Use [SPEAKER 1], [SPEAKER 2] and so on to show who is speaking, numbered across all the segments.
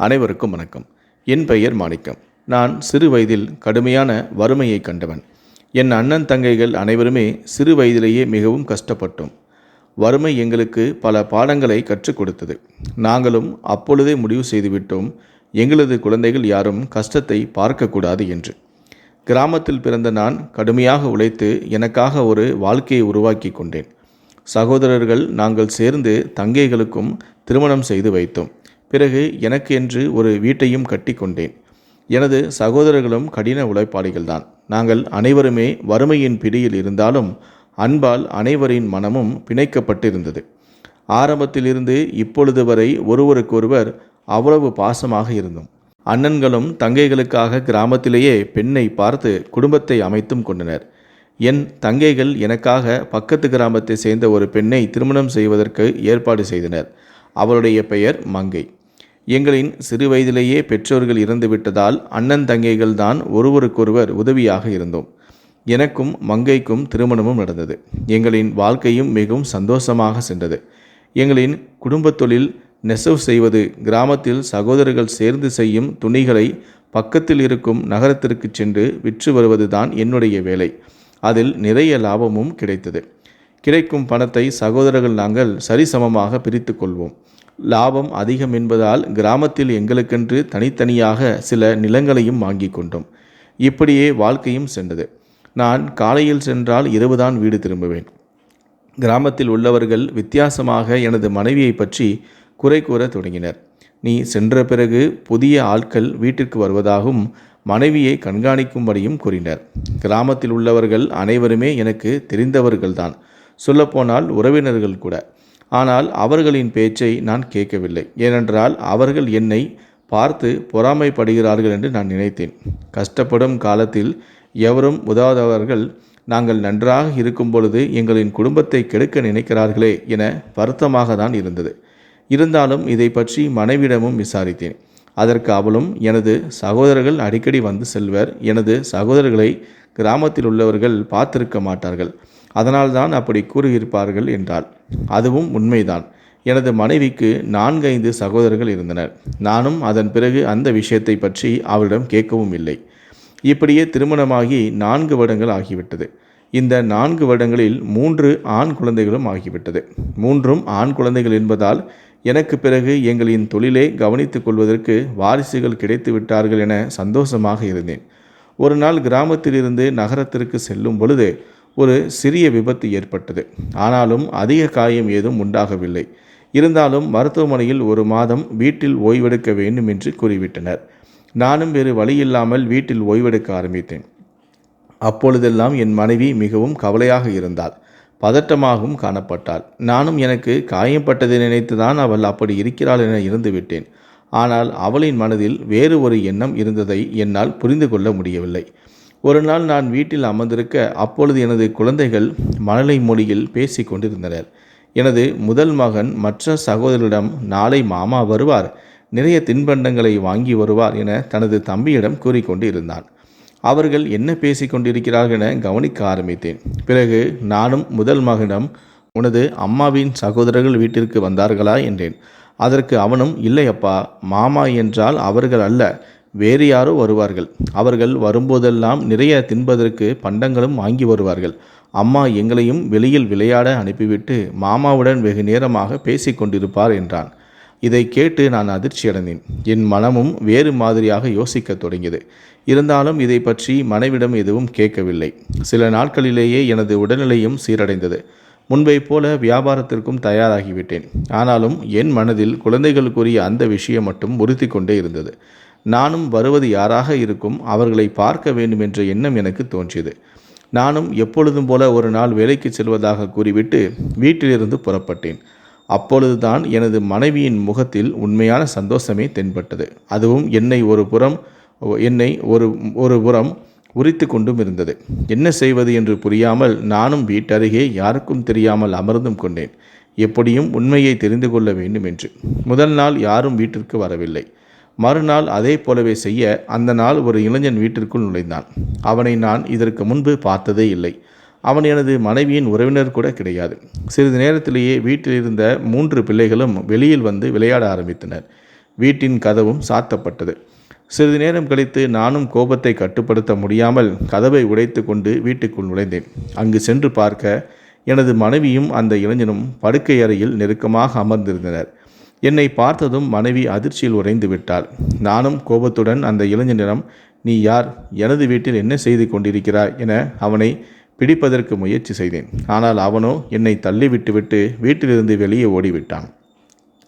[SPEAKER 1] அனைவருக்கும் வணக்கம். என் பெயர் மாணிக்கம். நான் சிறு வயதில் கடுமையான வறுமையை கண்டவன். என் அண்ணன் தங்கைகள் அனைவருமே சிறு வயதிலேயே மிகவும் கஷ்டப்பட்டோம். வறுமை எங்களுக்கு பல பாடங்களை கற்றுக் கொடுத்தது. நாங்களும் அப்பொழுதே முடிவு செய்துவிட்டோம். எங்களது குழந்தைகள் யாரும் கஷ்டத்தை பார்க்கக்கூடாது என்று. கிராமத்தில் பிறந்த நான் கடுமையாக உழைத்து எனக்காக ஒரு வாழ்க்கையை உருவாக்கி கொண்டேன். சகோதரர்கள் நாங்கள் சேர்ந்து தங்கைகளுக்கும் திருமணம் செய்து வைத்தோம். பிறகு எனக்கு என்று ஒரு வீட்டையும் கட்டி கொண்டேன் எனது சகோதரர்களும் கடின உழைப்பாளிகள்தான். நாங்கள் அனைவருமே வறுமையின் பிடியில் இருந்தாலும் அன்பால் அனைவரின் மனமும் பிணைக்கப்பட்டிருந்தது. ஆரம்பத்திலிருந்து இப்பொழுது வரை ஒருவருக்கொருவர் அவ்வளவு பாசமாக இருந்தோம். அண்ணன்களும் தங்கைகளுக்காக கிராமத்திலேயே பெண்ணை பார்த்து குடும்பத்தை அமைத்தும் கொண்டனர். என் தங்கைகள் எனக்காக பக்கத்து கிராமத்தை சேர்ந்த ஒரு பெண்ணை திருமணம் செய்வதற்கு ஏற்பாடு செய்தனர். அவளுடைய பெயர் மங்கை. எங்களின் சிறு வயதிலேயே பெற்றோர்கள் இறந்துவிட்டதால் அண்ணன் தங்கைகள் தான் ஒருவருக்கொருவர் உதவியாக இருந்தோம். எனக்கும் மங்கைக்கும் திருமணமும் நடந்தது. எங்களின் வாழ்க்கையும் மிகவும் சந்தோஷமாக சென்றது. எங்களின் குடும்பத் தொழில் நெசவு செய்வது கிராமத்தில் சகோதரர்கள் சேர்ந்து செய்யும் துணிகளை பக்கத்தில் இருக்கும் நகரத்திற்கு சென்று விற்று வருவதுதான் என்னுடைய வேலை. அதில் நிறைய லாபமும் கிடைத்தது. கிடைக்கும் பணத்தை சகோதரர்கள் நாங்கள் சரிசமமாக பிரித்து கொள்வோம். லாபம் அதிகம் என்பதால் கிராமத்தில் எங்களுக்கென்று தனித்தனியாக சில நிலங்களையும் வாங்கி கொண்டோம். இப்படியே வாழ்க்கையும் சென்றது. நான் காலையில் சென்றால் இரவுதான் வீடு திரும்புவேன். கிராமத்தில் உள்ளவர்கள் வித்தியாசமாக எனது மனைவியை பற்றி குறை கூற தொடங்கினர். நீ சென்ற பிறகு புதிய ஆட்கள் வீட்டிற்கு வருவதாகவும் மனைவியை கண்காணிக்கும்படியும் கூறினர். கிராமத்தில் உள்ளவர்கள் அனைவருமே எனக்கு தெரிந்தவர்கள்தான். சொல்லப்போனால் உறவினர்கள் கூட. ஆனால் அவர்களின் பேச்சை நான் கேட்கவில்லை. ஏனென்றால் அவர்கள் என்னை பார்த்து பொறாமைப்படுகிறார்கள் என்று நான் நினைத்தேன். கஷ்டப்படும் காலத்தில் எவரும் உதவாதவர்கள் நாங்கள் நன்றாக இருக்கும் பொழுது எங்களின் குடும்பத்தை கெடுக்க நினைக்கிறார்களே என வருத்தமாக தான் இருந்தது. இருந்தாலும் இதை பற்றி மனைவிடமும் விசாரித்தேன். அதற்கு அவளும் எனது சகோதரர்கள் அடிக்கடி வந்து செல்வர் எனது சகோதரர்களை கிராமத்தில் உள்ளவர்கள் பார்த்திருக்க மாட்டார்கள். அதனால்தான் அப்படி கூறியிருப்பார்கள் என்றாள். அதுவும் உண்மைதான். எனது மனைவிக்கு நான்கைந்து சகோதரர்கள் இருந்தனர். நானும் அதன் பிறகு அந்த விஷயத்தை பற்றி அவளிடம் கேட்கவும் இல்லை. இப்படியே திருமணமாகி நான்கு வருடங்கள் ஆகிவிட்டது. இந்த நான்கு வருடங்களில் மூன்று ஆண் குழந்தைகளும் ஆகிவிட்டது. மூன்றும் ஆண் குழந்தைகள் என்பதால் எனக்கு பிறகு எங்களின் தொழிலை கவனித்துக் கொள்வதற்கு வாரிசுகள் கிடைத்து விட்டார்கள் என சந்தோஷமாக இருந்தேன். ஒரு நாள் கிராமத்திலிருந்து நகரத்திற்கு செல்லும் பொழுது ஒரு சிறிய விபத்து ஏற்பட்டது. ஆனாலும் அதிக காயம் ஏதும் உண்டாகவில்லை. இருந்தாலும் மருத்துவமனையில் ஒரு மாதம் வீட்டில் ஓய்வெடுக்க வேண்டும் என்று கூறிவிட்டனர். நானும் வேறு வழியில்லாமல் வீட்டில் ஓய்வெடுக்க ஆரம்பித்தேன். அப்பொழுதெல்லாம் என் மனைவி மிகவும் கவலையாக இருந்தாள். பதட்டமாகவும் காணப்பட்டாள். நானும் எனக்கு காயப்பட்டதை நினைத்துதான் அவள் அப்படி இருக்கிறாள் என இருந்துவிட்டேன். ஆனால் அவளின் மனதில் வேறு ஒரு எண்ணம் இருந்ததை என்னால் புரிந்து கொள்ள முடியவில்லை. ஒரு நாள் நான் வீட்டில் அமர்ந்திருக்க அப்பொழுது எனது குழந்தைகள் மழலை மொழியில் பேசி கொண்டிருந்தனர். எனது முதல் மகன் மற்ற சகோதரிடம் நாளை மாமா வருவார் நிறைய தின்பண்டங்களை வாங்கி வருவார் என தனது தம்பியிடம் கூறிக்கொண்டு இருந்தான் அவர்கள் என்ன பேசிக் கொண்டிருக்கிறார்கள் என கவனிக்க ஆரம்பித்தேன். பிறகு நானும் முதல் மகனிடம் உனது அம்மாவின் சகோதரர்கள் வீட்டிற்கு வந்தார்களா? என்றேன். அதற்கு அவனும் இல்லை அப்பா மாமா என்றால் அவர்கள் அல்ல வேறு யாரோ வருவார்கள். அவர்கள் வரும்போதெல்லாம் நிறைய தின்பதற்கு பண்டங்களும் வாங்கி வருவார்கள். அம்மா எங்களையும் வெளியில் விளையாட அனுப்பிவிட்டு மாமாவுடன் வெகு நேரமாக பேசிக் கொண்டிருப்பார் என்றான். இதை கேட்டு நான் அதிர்ச்சியடைந்தேன். என் மனமும் வேறு மாதிரியாக யோசிக்கத் தொடங்கியது. இருந்தாலும் இதை பற்றி மனைவிடம் எதுவும் கேட்கவில்லை. சில நாட்களிலேயே எனது உடல்நிலையும் சீரடைந்தது. முன்பை போல வியாபாரத்திற்கும் தயாராகிவிட்டேன். ஆனாலும் என் மனதில் குழந்தைகளுக்குரிய அந்த விஷயம் மட்டும் உறுத்தி கொண்டே இருந்தது. நானும் வருவது யாராக இருக்கும்? அவர்களை பார்க்க வேண்டும் என்ற எண்ணம் எனக்கு தோன்றியது. நானும் எப்பொழுதும் போல ஒரு நாள் வேலைக்கு செல்வதாக கூறிவிட்டு வீட்டிலிருந்து புறப்பட்டேன். அப்பொழுதுதான் எனது மனைவியின் முகத்தில் உண்மையான சந்தோஷமே தென்பட்டது. அதுவும் என்னை ஒரு புறம் என்னை ஒரு ஒரு புறம் உரித்து கொண்டும் இருந்தது. என்ன செய்வது என்று புரியாமல் நானும் வீட்டருகே யாருக்கும் தெரியாமல் அமர்ந்தும் கொண்டேன். எப்படியும் உண்மையை தெரிந்து கொள்ள வேண்டும் என்று முதல் நாள் யாரும் வீட்டிற்கு வரவில்லை. மறுநாள் அதே போலவே செய்ய அந்த நாள் ஒரு இளைஞன் வீட்டிற்குள் நுழைந்தான். அவனை நான் இதற்கு முன்பு பார்த்ததே இல்லை. அவன் எனது மனைவியின் உறவினர் கூட கிடையாது. சிறிது நேரத்திலேயே வீட்டில் இருந்த மூன்று பிள்ளைகளும் வெளியில் வந்து விளையாட ஆரம்பித்தனர். வீட்டின் கதவும் சாத்தப்பட்டது. சிறிது நேரம் கழித்து நானும் கோபத்தை கட்டுப்படுத்த முடியாமல் கதவை உடைத்து கொண்டு வீட்டுக்குள் நுழைந்தேன். அங்கு சென்று பார்க்க எனது மனைவியும் அந்த இளைஞனும் படுக்கை அறையில் நெருக்கமாக அமர்ந்திருந்தனர். என்னை பார்த்ததும் மனைவி அதிர்ச்சியில் உறைந்து விட்டாள். நானும் கோபத்துடன் அந்த இளைஞனிடம் நீ யார்? எனது வீட்டில் என்ன செய்து கொண்டிருக்கிறாய்? என அவனை பிடிப்பதற்கு முயற்சி செய்தேன். ஆனால் அவனோ என்னை தள்ளிவிட்டுவிட்டு வீட்டிலிருந்து வெளியே ஓடிவிட்டான்.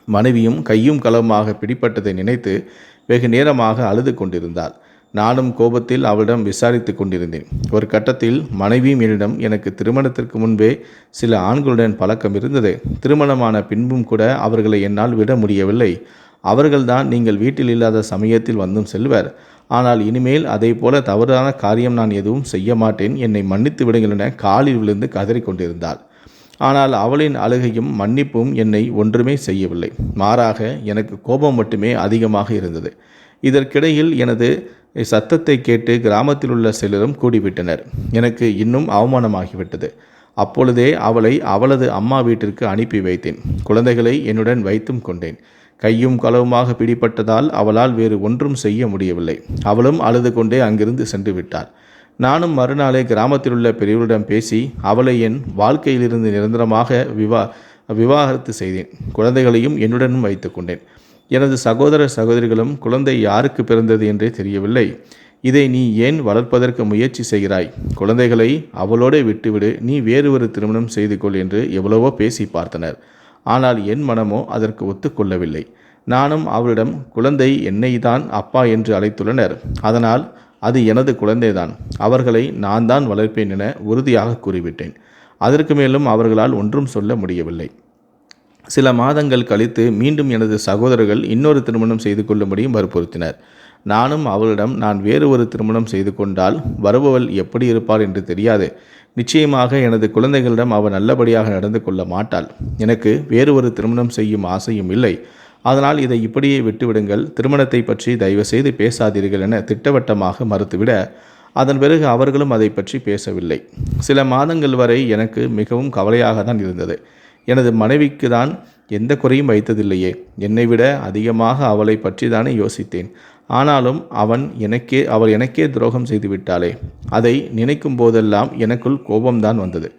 [SPEAKER 1] மனைவியும் கையும் களவுமாக பிடிப்பட்டதை நினைத்து வெகு நேரமாக அழுது கொண்டிருந்தாள். நானும் கோபத்தில் அவளிடம் விசாரித்து கொண்டிருந்தேன். ஒரு கட்டத்தில் மனைவியும் என்னிடம் எனக்கு திருமணத்திற்கு முன்பே சில ஆண்களுடன் பழக்கம் இருந்தது. திருமணமான பின்பும் கூட அவர்களை என்னால் விட முடியவில்லை. அவர்கள்தான் நீங்கள் வீட்டில் இல்லாத சமயத்தில் வந்தும் செல்வர். ஆனால் இனிமேல் அதை போல தவறான காரியம் நான் எதுவும் செய்ய மாட்டேன். என்னை மன்னித்து விடுங்கள் என காலில் விழுந்து கதறிக்கொண்டிருந்தாள் ஆனால் அவளின் அழுகையும் மன்னிப்பும் என்னை ஒன்றுமே செய்யவில்லை. மாறாக எனக்கு கோபம் மட்டுமே அதிகமாக இருந்தது. இதற்கிடையில் எனது சத்தத்தை கேட்டு கிராமத்தில் உள்ள சிலரும் கூடிவிட்டனர். எனக்கு இன்னும் அவமானமாகிவிட்டது. அப்பொழுதே அவளை அவளது அம்மா வீட்டிற்கு அனுப்பி வைத்தேன். குழந்தைகளை என்னுடன் வைத்தும் கொண்டேன். கையும் களவுமாக பிடிப்பட்டதால் அவளால் வேறு ஒன்றும் செய்ய முடியவில்லை. அவளும் அழுது கொண்டே அங்கிருந்து சென்று விட்டாள். நானும் மறுநாளே கிராமத்தில் உள்ள பெரியவரிடம் பேசி அவளை என் வாழ்க்கையிலிருந்து நிரந்தரமாக விவா விவாகரத்து செய்தேன். குழந்தைகளையும் என்னுடனும் வைத்து கொண்டேன். எனது சகோதர சகோதரிகளும் குழந்தை யாருக்கு பிறந்தது என்றே தெரியவில்லை. இதை நீ ஏன் வளர்ப்பதற்கு முயற்சி செய்கிறாய்? குழந்தைகளை அவளோடே விட்டுவிடு நீ வேறு ஒரு திருமணம் செய்து கொள் என்று எவ்வளவோ பேசி பார்த்தனர். ஆனால் என் மனமோ அதற்கு ஒத்துக்கொள்ளவில்லை நானும் அவளிடம் குழந்தை என்னை தான் அப்பா என்று அழைத்துள்ளனர். அதனால் அது எனது குழந்தைதான். அவர்களை நான் தான் வளர்ப்பேன் என உறுதியாக கூறிவிட்டேன். அதற்கு மேலும் அவர்களால் ஒன்றும் சொல்ல முடியவில்லை. சில மாதங்கள் கழித்து மீண்டும் எனது சகோதரர்கள் இன்னொரு திருமணம் செய்து கொள்ளும்படியும் வற்புறுத்தினர். நானும் அவளிடம் நான் வேறு ஒரு திருமணம் செய்து கொண்டால் வருபவள் எப்படி இருப்பாள் என்று தெரியாது. நிச்சயமாக எனது குழந்தைகளிடம் அவள் நல்லபடியாக நடந்து கொள்ள மாட்டாள். எனக்கு வேறு ஒரு திருமணம் செய்யும் ஆசையும் இல்லை. அதனால் இதை இப்படியே விட்டுவிடுங்கள். திருமணத்தை பற்றி தயவு செய்து பேசாதீர்கள் என திட்டவட்டமாக மறுத்துவிட அதன் பிறகு அவர்களும் அதை பற்றி பேசவில்லை. சில மாதங்கள் வரை எனக்கு மிகவும் கவலையாக தான் இருந்தது. எனது மனைவிக்கு தான் எந்த குறையும் வைத்ததில்லையே. என்னை விட அதிகமாக அவளை பற்றி தானே யோசித்தேன். ஆனாலும் அவன் எனக்கே அவள் எனக்கே துரோகம் செய்து விட்டாளே அதை நினைக்கும் போதெல்லாம் எனக்குள் கோபம்தான் வந்தது.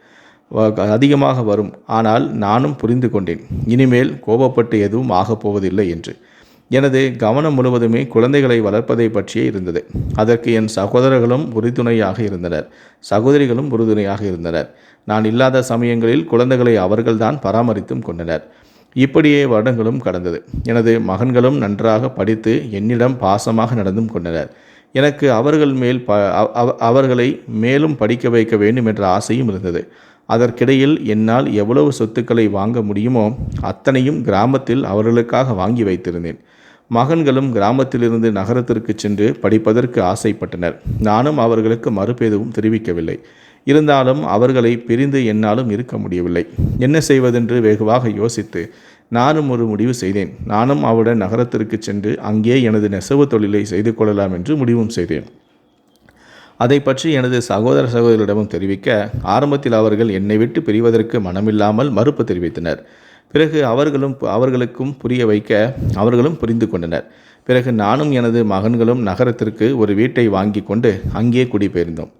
[SPEAKER 1] அதிகமாக வரும். ஆனால் நானும் புரிந்து கொண்டேன். இனிமேல் கோபப்பட்டு எதுவும் ஆகப் போவதில்லை என்று. எனது கவனம் முழுவதுமே குழந்தைகளை வளர்ப்பதை பற்றியே இருந்தது. அதற்கு என் சகோதரர்களும் உறுதுணையாக இருந்தனர். சகோதரிகளும் உறுதுணையாக இருந்தனர். நான் இல்லாத சமயங்களில் குழந்தைகளை அவர்கள்தான் பராமரித்தும் கொண்டனர். இப்படியே வருடங்களும் கடந்தது. எனது மகன்களும் நன்றாக படித்து என்னிடம் பாசமாக நடந்தும் கொண்டனர். எனக்கு அவர்கள் மேல் ப அவர்களை மேலும் படிக்க வைக்க வேண்டும் என்ற ஆசையும் இருந்தது. அதற்கிடையில் என்னால் எவ்வளவு சொத்துக்களை வாங்க முடியுமோ அத்தனையும் கிராமத்தில் அவர்களுக்காக வாங்கி வைத்திருந்தேன். மகன்களும் கிராமத்திலிருந்து நகரத்திற்கு சென்று படிப்பதற்கு ஆசைப்பட்டனர். நானும் அவர்களுக்கு மறுபேதவும் தெரிவிக்கவில்லை. இருந்தாலும் அவர்களை பிரிந்து என்னாலும் இருக்க முடியவில்லை. என்ன செய்வதென்று வெகுவாக யோசித்து நானும் ஒரு முடிவு செய்தேன். நானும் அவளுடன் நகரத்திற்கு சென்று அங்கே எனது நெசவு தொழிலை செய்து கொள்ளலாம் என்று முடிவும் செய்தேன். அதை பற்றி எனது சகோதர சகோதரிடமும் தெரிவிக்க ஆரம்பத்தில் அவர்கள் என்னை விட்டு பிரிவதற்கு மனமில்லாமல் மறுப்பு தெரிவித்தனர். பிறகு அவர்களும் அவர்களுக்கும் புரிய வைக்க அவர்களும் புரிந்து கொண்டனர். பிறகு நானும் எனது மகன்களும் நகரத்திற்கு ஒரு வீட்டை வாங்கி கொண்டு அங்கே குடிபெயர்ந்தோம்.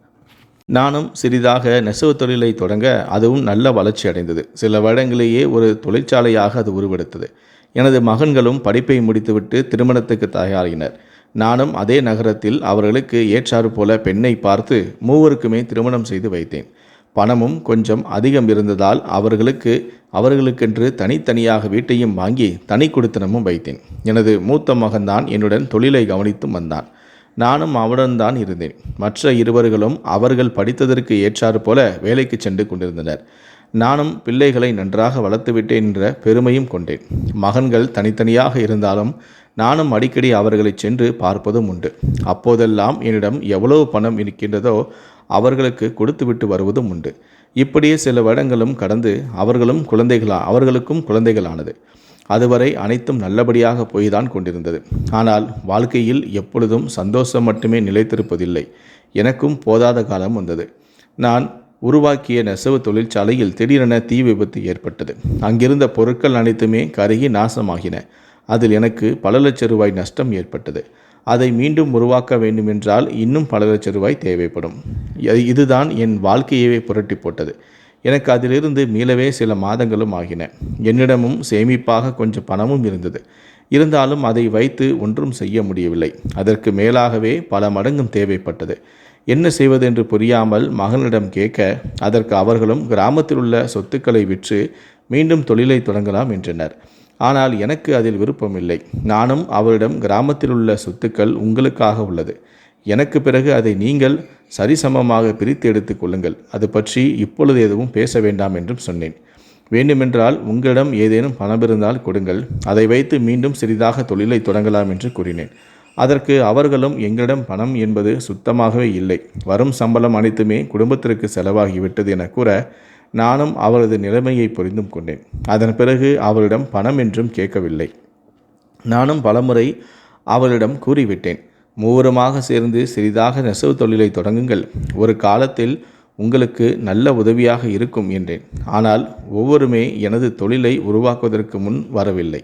[SPEAKER 1] நானும் சிறிதாக நெசவு தொழிலை தொடங்க அதுவும் நல்ல வளர்ச்சி அடைந்தது. சில வருடங்களிலேயே ஒரு தொழிற்சாலையாக அது உருவெடுத்தது. எனது மகன்களும் படிப்பை முடித்துவிட்டு திருமணத்துக்கு தயாரினர் நானும் அதே நகரத்தில் அவர்களுக்கு ஏற்றாறு போல பெண்ணை பார்த்து மூவருக்குமே திருமணம் செய்து வைத்தேன். பணமும் கொஞ்சம் அதிகம் இருந்ததால் அவர்களுக்கு அவர்களுக்கென்று தனித்தனியாக வீட்டையும் வாங்கி தனி கொடுத்தனமும் வைத்தேன். எனது மூத்த மகன்தான் என்னுடன் தொழிலை கவனித்தும் வந்தான். நானும் அவனுடன் தான் இருந்தேன். மற்ற இருவர்களும் அவர்கள் படித்ததற்கு ஏற்றாறு போல வேலைக்கு சென்று கொண்டிருந்தனர். நானும் பிள்ளைகளை நன்றாக வளர்த்துவிட்டேன் என்ற பெருமையும் கொண்டேன். மகன்கள் தனித்தனியாக இருந்தாலும் நானும் அடிக்கடி அவர்களை சென்று பார்ப்பதும் உண்டு. அப்போதெல்லாம் என்னிடம் எவ்வளவு பணம் இருக்கின்றதோ அவர்களுக்கு கொடுத்துவிட்டு வருவதும் உண்டு. இப்படியே சில வருடங்களும் கடந்து அவர்களும் குழந்தைகளா அவர்களுக்கும் குழந்தைகளானது. அதுவரை அனைத்தும் நல்லபடியாக போய்தான் கொண்டிருந்தது. ஆனால் வாழ்க்கையில் எப்பொழுதும் சந்தோஷம் மட்டுமே நிலைத்திருப்பதில்லை. எனக்கும் போதாத காலம் வந்தது. நான் உருவாக்கிய நெசவு தொழிற்சாலையில் திடீரென தீ விபத்து ஏற்பட்டது. அங்கிருந்த பொருட்கள் அனைத்துமே கருகி நாசமாகின. அதில் எனக்கு பல லட்ச ரூபாய் நஷ்டம் ஏற்பட்டது. அதை மீண்டும் உருவாக்க வேண்டுமென்றால் இன்னும் பல லட்ச ரூபாய் தேவைப்படும். இதுதான் என் வாழ்க்கையவே புரட்டி போட்டது. எனக்கு அதிலிருந்து மீளவே சில மாதங்களும் ஆகின. என்னிடமும் சேமிப்பாக கொஞ்சம் பணமும் இருந்தது. இருந்தாலும் அதை வைத்து ஒன்றும் செய்ய முடியவில்லை. அதற்கு மேலாகவே பல மடங்கும் தேவைப்பட்டது. என்ன செய்வதென்று புரியாமல் மகனிடம் கேட்க அதற்கு அவர்களும் கிராமத்தில் உள்ள சொத்துக்களை விற்று மீண்டும் தொழிலை தொடங்கலாம் என்றனர். ஆனால் எனக்கு அதில் விருப்பமில்லை. நானும் அவரிடம் கிராமத்தில் உள்ள சொத்துக்கள் உங்களுக்காக உள்ளது. எனக்கு பிறகு அதை நீங்கள் சரிசமமாக பிரித்து எடுத்துக் கொள்ளுங்கள். அது பற்றி இப்பொழுது எதுவும் பேச வேண்டாம் என்றும் சொன்னேன். வேண்டுமென்றால் உங்களிடம் ஏதேனும் பணம் இருந்தால் கொடுங்கள். அதை வைத்து மீண்டும் சிறிதாக தொழிலை தொடங்கலாம் என்று கூறினேன். அதற்கு அவர்களும் எங்களிடம் பணம் என்பது சுத்தமாகவே இல்லை. வரும் சம்பளம் அனைத்துமே குடும்பத்திற்கு செலவாகிவிட்டது என கூற நானும் அவரது நிலைமையை புரிந்தும் கொண்டேன். அதன் பிறகு அவரிடம் பணம் என்றும் கேட்கவில்லை. நானும் பலமுறை அவளிடம் கூறிவிட்டேன். மூவருமாக சேர்ந்து சிறிதாக நெசவு தொழிலை தொடங்குங்கள். ஒரு காலத்தில் உங்களுக்கு நல்ல உதவியாக இருக்கும் என்றேன். ஆனால் ஒவ்வொருமே எனது தொழிலை உருவாக்குவதற்கு முன் வரவில்லை.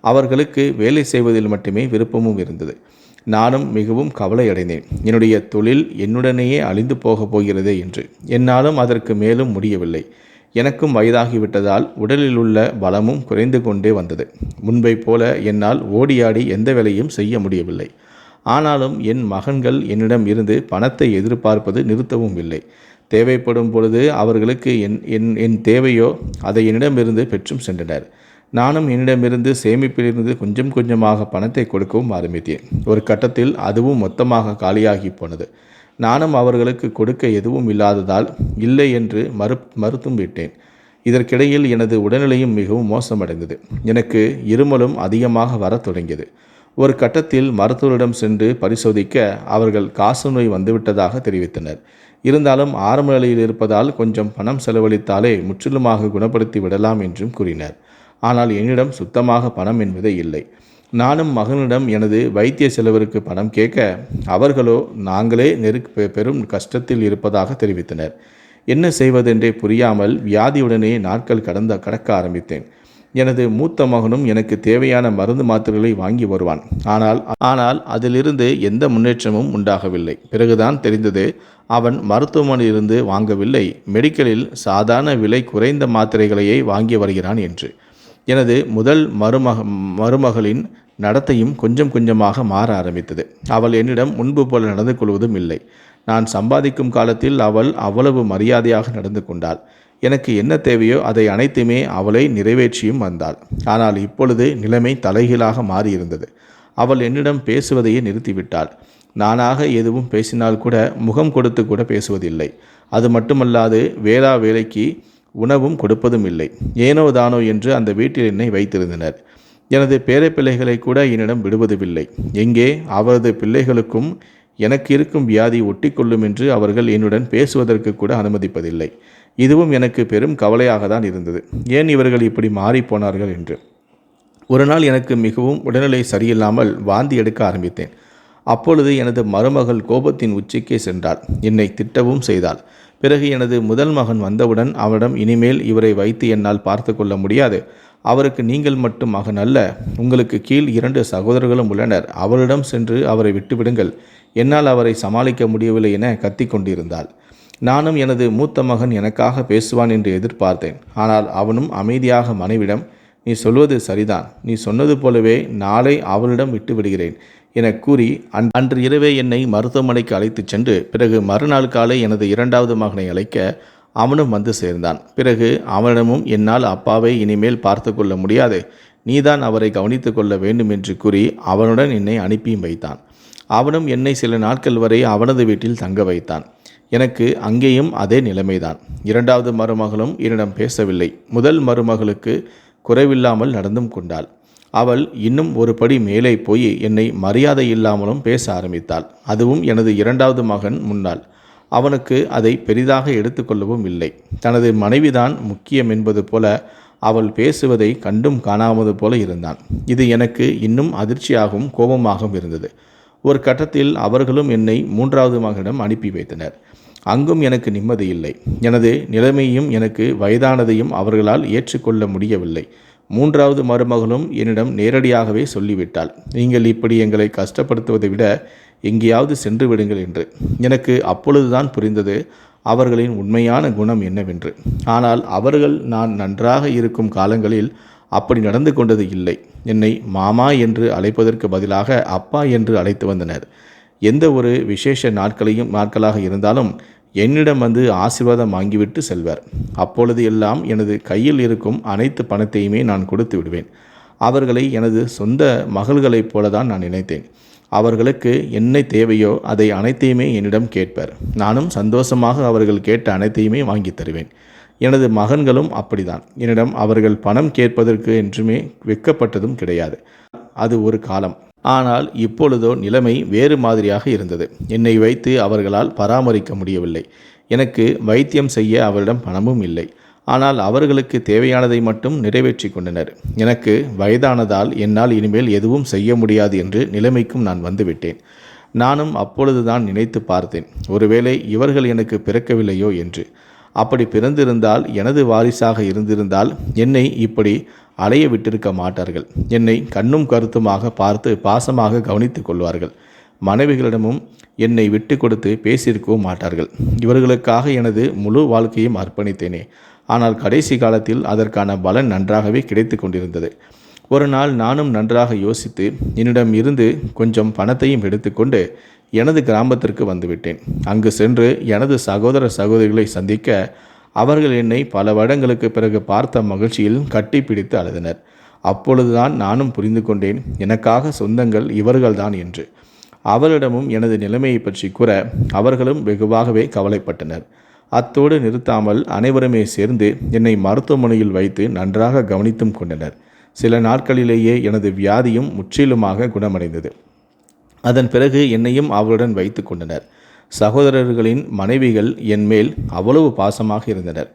[SPEAKER 1] அவர்களுக்கு வேலை செய்வதில் மட்டுமே விருப்பமும் இருந்தது. நானும் மிகவும் கவலையடைந்தேன். என்னுடைய தொழில் என்னுடனேயே அழிந்து போகப் போகிறதே என்று. என்னாலும் அதற்கு மேலும் முடியவில்லை. எனக்கும் வயதாகிவிட்டதால் உடலில் உள்ள பலமும் குறைந்து கொண்டே வந்தது. முன்பை போல என்னால் ஓடியாடி எந்த வேலையும் செய்ய முடியவில்லை. ஆனாலும் என் மகன்கள் என்னிடம் இருந்து பணத்தை எதிர்பார்ப்பது நிறுத்தவும் இல்லை. தேவைப்படும் பொழுது அவர்களுக்கு என் என் என் தேவையோ அதை என்னிடமிருந்து பெற்றும் சென்றனர். நானும் என்னிடமிருந்து சேமிப்பிலிருந்து கொஞ்சம் கொஞ்சமாக பணத்தை கொடுக்கவும் ஆரம்பித்தேன். ஒரு கட்டத்தில் அதுவும் மொத்தமாக காலியாகி போனது. நானும் அவர்களுக்கு கொடுக்க எதுவும் இல்லாததால் இல்லை என்று மறு மறுத்தும் விட்டேன். இதற்கிடையில் எனது உடல்நிலையும் மிகவும் மோசமடைந்தது. எனக்கு இருமலும் அதிகமாக வரத் தொடங்கியது. ஒரு கட்டத்தில் மருத்துவரிடம் சென்று பரிசோதிக்க அவர்கள் காசு நோய் வந்துவிட்டதாக தெரிவித்தனர். இருந்தாலும் ஆரம்ப நிலையில் இருப்பதால் கொஞ்சம் பணம் செலவழித்தாலே முற்றிலுமாக குணப்படுத்தி விடலாம் என்றும் கூறினர். ஆனால் என்னிடம் சுத்தமாக பணம் என்பதே இல்லை. நானும் மகனிடம் எனது வைத்திய செலவிற்கு பணம் கேட்க அவர்களோ நாங்களே நெருக்க பெ- பெரும் கஷ்டத்தில் இருப்பதாக தெரிவித்தனர். என்ன செய்வதென்றே புரியாமல் வியாதியுடனே நாட்கள் கடந்த கடக்க ஆரம்பித்தேன். எனது மூத்த மகனும் எனக்கு தேவையான மருந்து மாத்திரைகளை வாங்கி வருவான். ஆனால் ஆனால் அதிலிருந்து எந்த முன்னேற்றமும் உண்டாகவில்லை. பிறகுதான் தெரிந்தது அவன் மருத்துவமனையிலிருந்து வாங்கவில்லை. மெடிக்கலில் சாதாரண விலை குறைந்த மாத்திரைகளையே வாங்கி வருகிறான் என்று. எனது முதல் மருமக மருமகளின் நடத்தையும் கொஞ்சம் கொஞ்சமாக மாற ஆரம்பித்தது. அவள் என்னிடம் முன்பு போல நடந்து கொள்வதும் இல்லை. நான் சம்பாதிக்கும் காலத்தில் அவள் அவ்வளவு மரியாதையாக நடந்து கொண்டாள். எனக்கு என்ன தேவையோ அதை அனைத்துமே அவளை நிறைவேற்றியும் வந்தாள். ஆனால் இப்பொழுது நிலைமை தலைகீழாக மாறியிருந்தது. அவள் என்னிடம் பேசுவதையே நிறுத்திவிட்டாள். நானாக எதுவும் பேசினால் கூட முகம் கொடுத்து கூட பேசுவதில்லை. அது மட்டுமல்லாது வேளா வேலைக்கு உணவும் கொடுப்பதும் இல்லை. ஏனோ தானோ என்று அந்த வீட்டில் என்னை வைத்திருந்தனர். எனது பேரப்பிள்ளைகளை கூட என்னிடம் விடுவதுமில்லை. எங்கே அவரது பிள்ளைகளுக்கும் எனக்கு இருக்கும் வியாதி ஒட்டிக்கொள்ளும் என்று அவர்கள் என்னுடன் பேசுவதற்கு கூட அனுமதிப்பதில்லை. இதுவும் எனக்கு பெரும் கவலையாக தான் இருந்தது. ஏன் இவர்கள் இப்படி மாறிப் போனார்கள் என்று? ஒரு நாள் எனக்கு மிகவும் உடல்நிலை சரியில்லாமல் வாந்தி எடுக்க ஆரம்பித்தேன். அப்பொழுது எனது மருமகள் கோபத்தின் உச்சிக்கே சென்றாள். என்னை திட்டவும் செய்தாள். பிறகு எனது முதல் மகன் வந்தவுடன் அவனிடம் இனிமேல் இவரை வைத்து என்னால் பார்த்து கொள்ள முடியாது. அவருக்கு நீங்கள் மட்டும் மகன் அல்ல உங்களுக்கு கீழ் இரண்டு சகோதரர்களும் உள்ளனர். அவரிடம் சென்று அவரை விட்டுவிடுங்கள். என்னால் அவரை சமாளிக்க முடியவில்லை என கத்திக் கொண்டிருந்தாள். நானும் எனது மூத்த மகன் எனக்காக பேசுவான் என்று எதிர்பார்த்தேன். ஆனால் அவனும் அமைதியாக மனைவிடம் நீ சொல்வது சரிதான். நீ சொன்னது போலவே நாளை அவளிடம் விட்டு விடுகிறேன் என கூறி அன் அன்று இரவே என்னை மருத்துவமனைக்கு அழைத்துச் சென்று பிறகு மறுநாள் காலை எனது இரண்டாவது மகனை அழைக்க அவனும் வந்து சேர்ந்தான். பிறகு அவனிடமும் என்னால் அப்பாவை இனிமேல் பார்த்து கொள்ள முடியாது. நீதான் அவரை கவனித்து கொள்ள வேண்டும் என்று கூறி அவனுடன் என்னை அனுப்பியும் வைத்தான். அவனும் என்னை சில நாட்கள் வரை அவனது வீட்டில் தங்க வைத்தான். எனக்கு அங்கேயும் அதே நிலைமைதான். இரண்டாவது மருமகளும் என்னிடம் பேசவில்லை. முதல் மருமகளுக்கு குறைவில்லாமல் நடந்தும் கொண்டாள். அவள் இன்னும் ஒரு படி மேலே போய் என்னை மரியாதை இல்லாமலும் பேச ஆரம்பித்தாள். அதுவும் எனது இரண்டாவது மகன் முன்னால். அவனுக்கு அதை பெரிதாக எடுத்துக்கொள்ளவும் இல்லை. தனது மனைவிதான் முக்கியம் என்பது போல அவள் பேசுவதை கண்டும் காணாமது போல இருந்தான். இது எனக்கு இன்னும் அதிர்ச்சியாகவும் கோபமாகவும் இருந்தது. ஒரு கட்டத்தில் அவர்களும் என்னை மூன்றாவது மகனிடம் அனுப்பி வைத்தனர். அங்கும் எனக்கு நிம்மதி இல்லை. எனது நிலைமையும் எனக்கு வயதானதையும் அவர்களால் ஏற்றுக்கொள்ள முடியவில்லை. மூன்றாவது மருமகளும் என்னிடம் நேரடியாகவே சொல்லிவிட்டாள். நீங்கள் இப்படி எங்களை கஷ்டப்படுத்துவதை விட எங்கேயாவது சென்று விடுங்கள் என்று. எனக்கு அப்பொழுதுதான் புரிந்தது அவர்களின் உண்மையான குணம் என்னவென்று. ஆனால் அவர்கள் நான் நன்றாக இருக்கும் காலங்களில் அப்படி நடந்து கொண்டது இல்லை. என்னை மாமா என்று அழைப்பதற்கு பதிலாக அப்பா என்று அழைத்து வந்தனர். எந்த ஒரு விசேஷ நாட்களையும் நாட்களாக இருந்தாலும் என்னிடம் வந்து ஆசீர்வாதம் வாங்கிவிட்டு செல்வர். அப்பொழுது எல்லாம் எனது கையில் இருக்கும் அனைத்து பணத்தையுமே நான் கொடுத்து விடுவேன். அவர்களை எனது சொந்த மகள்களைப் போல தான் நான் நினைத்தேன். அவர்களுக்கு என்ன தேவையோ அதை அனைத்தையுமே என்னிடம் கேட்பர். நானும் சந்தோஷமாக அவர்கள் கேட்ட அனைத்தையுமே வாங்கித் தருவேன். எனது மகன்களும் அப்படிதான். என்னிடம் அவர்கள் பணம் கேட்பதற்கு என்றுமே வெக்கப்பட்டதும் கிடையாது. அது ஒரு காலம். ஆனால் இப்பொழுதோ நிலைமை வேறு மாதிரியாக இருந்தது. என்னை வைத்து அவர்களால் பராமரிக்க முடியவில்லை. எனக்கு வைத்தியம் செய்ய அவரிடம் பணமும் இல்லை. ஆனால் அவர்களுக்கு தேவையானதை மட்டும் நிறைவேற்றி கொண்டனர். எனக்கு வயதானதால் என்னால் இனிமேல் எதுவும் செய்ய முடியாது என்று நிலைமைக்கும் நான் வந்துவிட்டேன். நானும் அப்பொழுதுதான் நினைத்து பார்த்தேன். ஒருவேளை இவர்கள் எனக்கு பிறக்கவில்லையோ என்று. அப்படி பிறந்திருந்தால் எனது வாரிசாக இருந்திருந்தால் என்னை இப்படி அலைய விட்டிருக்க மாட்டார்கள். என்னை கண்ணும் கருத்துமாக பார்த்து பாசமாக கவனித்துக் கொள்வார்கள். மனைவிகளிடமும் என்னை விட்டு கொடுத்து பேசியிருக்கவும் மாட்டார்கள். இவர்களுக்காக எனது முழு வாழ்க்கையும் அர்ப்பணித்தேனே. ஆனால் கடைசி காலத்தில் அதற்கான பலன் நன்றாகவே கிடைத்து கொண்டிருந்தது. ஒரு நாள் நானும் நன்றாக யோசித்து என்னிடம் இருந்து கொஞ்சம் பணத்தையும் எடுத்துக்கொண்டு எனது கிராமத்திற்கு வந்துவிட்டேன். அங்கு சென்று எனது சகோதர சகோதரிகளை சந்திக்க அவர்கள் என்னை பல வருடங்களுக்கு பிறகு பார்த்த மகிழ்ச்சியில் கட்டிப்பிடித்து அழுதனர். அப்பொழுதுதான் நானும் புரிந்து கொண்டேன் எனக்காக சொந்தங்கள் இவர்கள்தான் என்று. அவரிடமும் எனது நிலைமையை பற்றி கூற அவர்களும் வெகுவாகவே கவலைப்பட்டனர். அத்தோடு நிறுத்தாமல் அனைவருமே சேர்ந்து என்னை மருத்துவமனையில் வைத்து நன்றாக கவனித்தும் கொண்டனர். சில நாட்களிலேயே எனது வியாதியும் முற்றிலுமாக குணமடைந்தது. அதன் பிறகு என்னையும் அவருடன் வைத்து கொண்டனர். சகோதரர்களின் மனைவிகள் என் மேல் அவ்வளவு பாசமாக இருந்தனர்.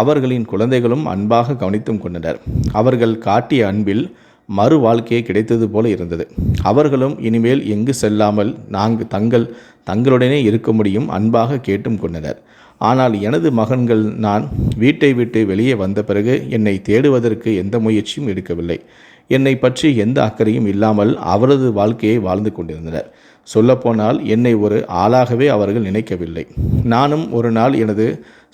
[SPEAKER 1] அவர்களின் குழந்தைகளும் அன்பாக கவனித்தும் கொண்டனர். அவர்கள் காட்டிய அன்பில் மறு வாழ்க்கையே கிடைத்தது போல இருந்தது. அவர்களும் இனிமேல் எங்கு செல்லாமல் நாங்கள் தங்கள் தங்களுடனே இருக்க முடியும் அன்பாக கேட்டும் கொண்டனர். ஆனால் எனது மகன்கள் நான் வீட்டை விட்டு வெளியே வந்த பிறகு என்னை தேடுவதற்கு எந்த முயற்சியும் எடுக்கவில்லை. என்னை பற்றி எந்த அக்கறையும் இல்லாமல் அவரது வாழ்க்கையை வாழ்ந்து கொண்டிருந்தனர். சொல்லப்போனால் என்னை ஒரு ஆளாகவே அவர்கள் நினைக்கவில்லை. நானும் ஒரு நாள் எனது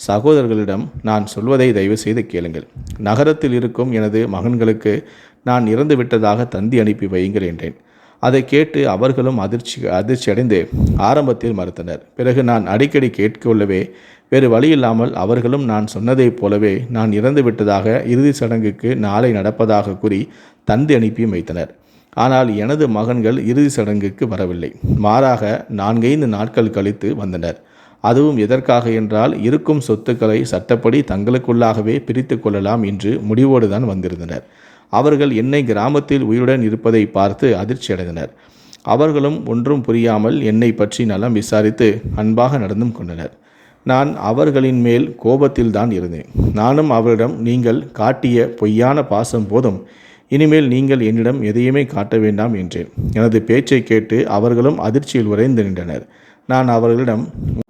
[SPEAKER 1] சகோதரர்களிடம் நான் சொல்வதை தயவு செய்து கேளுங்கள். நகரத்தில் இருக்கும் எனது மகன்களுக்கு நான் இறந்து விட்டதாக தந்தி அனுப்பி வையுங்கள் என்றேன். அதை கேட்டு அவர்களும் அதிர்ச்சி அதிர்ச்சி அடைந்து ஆரம்பத்தில் மறுத்தனர். பிறகு நான் அடிக்கடி கேட்கொள்ளவே வேறு வழியில்லாமல் அவர்களும் நான் சொன்னதைப் போலவே நான் இறந்து விட்டதாக இறுதி சடங்குக்கு நாளை நடப்பதாக கூறி தந்தி அனுப்பியும் வைத்தனர். ஆனால் எனது மகன்கள் இறுதி சடங்குக்கு வரவில்லை. மாறாக நான்கைந்து நாட்கள் கழித்து வந்தனர். அதுவும் எதற்காக என்றால் இருக்கும் சொத்துக்களை சட்டப்படி தங்களுக்குள்ளாகவே பிரித்து கொள்ளலாம் என்று முடிவோடு தான் வந்திருந்தனர். அவர்கள் என்னை கிராமத்தில் உயிருடன் இருப்பதை பார்த்து அதிர்ச்சியடைந்தனர். அவர்களும் ஒன்றும் புரியாமல் என்னை பற்றி நலம் விசாரித்து அன்பாக நடந்தும் கொண்டனர். நான் அவர்களின் மேல் கோபத்தில் தான் இருந்தேன். நானும் அவரிடம் நீங்கள் காட்டிய பொய்யான பாசம் போதும். இனிமேல் நீங்கள் என்னிடம் எதையுமே காட்ட வேண்டாம் என்றேன். எனது பேச்சை கேட்டு அவர்களும் அதிர்ச்சியில் உறைந்து நின்றனர். நான் அவர்களிடம்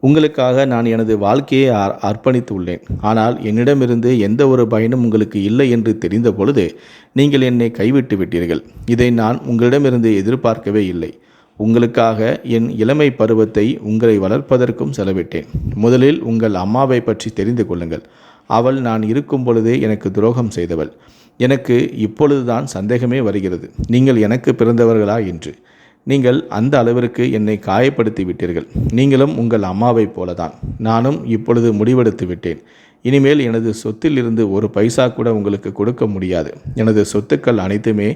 [SPEAKER 1] உங்களுக்காக நான் எனது வாழ்க்கையை அர்ப்பணித்து உள்ளேன். ஆனால் என்னிடமிருந்து எந்த ஒரு பயனும் உங்களுக்கு இல்லை என்று தெரிந்த பொழுது நீங்கள் என்னை கைவிட்டு விட்டீர்கள். இதை நான் உங்களிடமிருந்து எதிர்பார்க்கவே இல்லை. உங்களுக்காக என் இளமை பருவத்தை உங்களை வளர்ப்பதற்கும் செலவிட்டேன். முதலில் உங்கள் அம்மாவை பற்றி தெரிந்து கொள்ளுங்கள். அவள் நான் இருக்கும் பொழுதே எனக்கு துரோகம் செய்தவள். எனக்கு இப்பொழுதுதான் சந்தேகமே வருகிறது. நீங்கள் எனக்கு பிறந்தவர்களா என்று. நீங்கள் அந்த அளவிற்கு என்னை காயப்படுத்தி விட்டீர்கள் நீங்களும் உங்கள் அம்மாவைப் போலதான். நானும் இப்பொழுது முடிவெடுத்து விட்டேன். இனிமேல் எனது சொத்தில் இருந்து ஒரு பைசா கூட உங்களுக்கு கொடுக்க முடியாது. எனது சொத்துக்கள் அனைத்துமே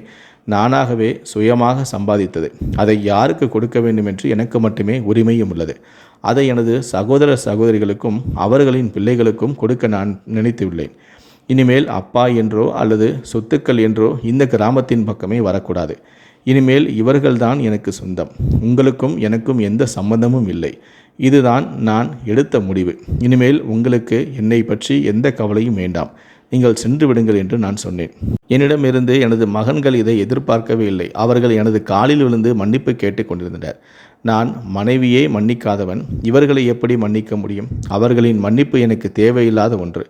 [SPEAKER 1] நானாகவே சுயமாக சம்பாதித்தது. அதை யாருக்கு கொடுக்க வேண்டும் என்று எனக்கு மட்டுமே உரிமையும் உள்ளது. அதை எனது சகோதர சகோதரிகளுக்கும் அவர்களின் பிள்ளைகளுக்கும் கொடுக்க நான் நினைத்துள்ளேன் இனிமேல் அப்பா என்றோ அல்லது சொத்துக்கள் என்றோ இந்த கிராமத்தின் பக்கமே வரக்கூடாது. இனிமேல் இவர்கள்தான் எனக்கு சொந்தம். உங்களுக்கும் எனக்கும் எந்த சம்பந்தமும் இல்லை. இதுதான் நான் எடுத்த முடிவு. இனிமேல் உங்களுக்கு என்னை பற்றி எந்த கவலையும் வேண்டாம். நீங்கள் சென்று விடுங்கள் என்று நான் சொன்னேன். என்னிடமிருந்து எனது மகன்கள் இதை எதிர்பார்க்கவே இல்லை. அவர்கள் எனது காலில் விழுந்து மன்னிப்பு கேட்டுக்கொண்டிருந்தனர் நான் மனைவியே மன்னிக்காதவன். இவர்களை எப்படி மன்னிக்க முடியும்? அவர்களின் மன்னிப்பு எனக்கு தேவையில்லாத ஒன்று.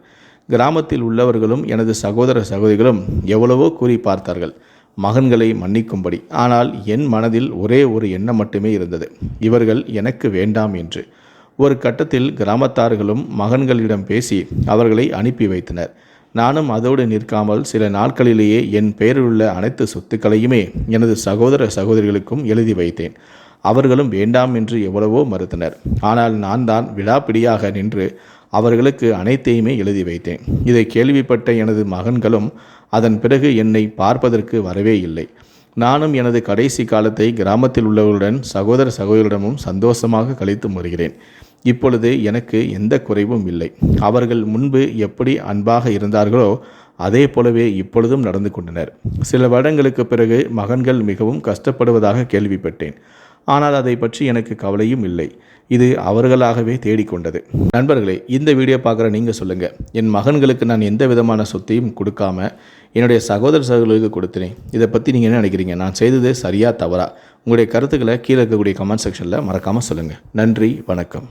[SPEAKER 1] கிராமத்தில் உள்ளவர்களும் எனது சகோதர சகோதரிகளும் எவ்வளவோ கூறி பார்த்தார்கள். மகன்களை மன்னிக்கும்படி. ஆனால் என் மனதில் ஒரே ஒரு எண்ணம் மட்டுமே இருந்தது. இவர்கள் எனக்கு வேண்டாம் என்று. ஒரு கட்டத்தில் கிராமத்தார்களும் மகன்களிடம் பேசி அவர்களை அனுப்பி வைத்தனர். நானும் அதோடு நிற்காமல் சில நாட்களிலேயே என் பெயரிலுள்ள அனைத்து சொத்துக்களையுமே எனது சகோதர சகோதரிகளுக்கும் எழுதி வைத்தேன். அவர்களும் வேண்டாம் என்று எவ்வளவோ மறுத்தனர். ஆனால் நான் தான் விடாப்பிடியாக நின்று அவர்களுக்கு அனைத்தையுமே எழுதி வைத்தேன். இதை கேள்விப்பட்ட எனது மகன்களும் அதன் பிறகு என்னை பார்ப்பதற்கு வரவே இல்லை. நானும் எனது கடைசி காலத்தை கிராமத்தில் உள்ளவர்களுடன் சகோதர சகோதரிடமும் சந்தோஷமாக கழித்து வருகிறேன் இப்பொழுது எனக்கு எந்த குறைவும் இல்லை. அவர்கள் முன்பு எப்படி அன்பாக இருந்தார்களோ அதே போலவே இப்பொழுதும் நடந்து கொண்டனர். சில வருடங்களுக்கு பிறகு மகன்கள் மிகவும் கஷ்டப்படுவதாக கேள்விப்பட்டேன். ஆனால் அதை பற்றி எனக்கு கவலையும் இல்லை. இது அவர்களாகவே தேடிக்கொண்டது. நண்பர்களே இந்த வீடியோ பார்க்குற நீங்கள் சொல்லுங்கள் என் மகன்களுக்கு நான் எந்த விதமான சொத்தையும் கொடுக்காம என்னுடைய சகோதர சகோதரர்களுக்கு கொடுத்தேன். இதை பற்றி நீங்கள் என்ன நினைக்கிறீங்க? நான் செய்தது சரியா தவறா? உங்களுடைய கருத்துக்களை கீழே இருக்கக்கூடிய கமெண்ட் செக்ஷனில் மறக்காமல் சொல்லுங்கள் நன்றி வணக்கம்.